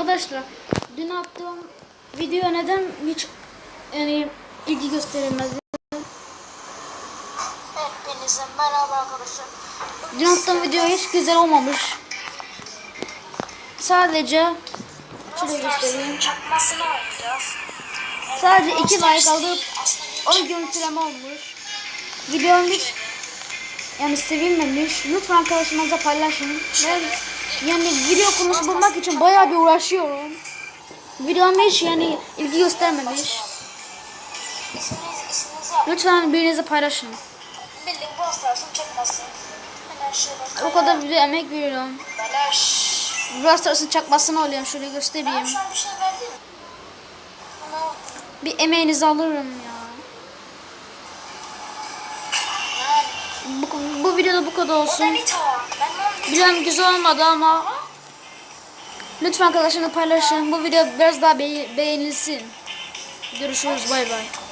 Arkadaşlar dün attığım video neden hiç yani ilgi gösterilmedi? Hepinize merhaba arkadaşlar. Dün attığım video hiç güzel olmamış. Sadece şöyle göstereyim. Çakmasını oynayacağız. Sadece 2 like alıp 10 görüntüleme olmuş. Videom hiç yani sevilmemiş. Lütfen arkadaşlarınızla paylaşın. Ben yani video konusu bulmak için bayağı bir uğraşıyorum. Videom hiç yani ilgi göstermemiş. Lütfen birinize paylaşın. O kadar video emek veriyorum. Brawl Stars'ın çakmasını alıyorum. Şöyle göstereyim. bir şey Bir emeğinizi alırım ya. Bu, bu videoda bu kadar olsun. Biliyorum güzel olmadı ama lütfen arkadaşlarınızla paylaşın. Bu video biraz daha beğenilsin. Görüşürüz bay bay.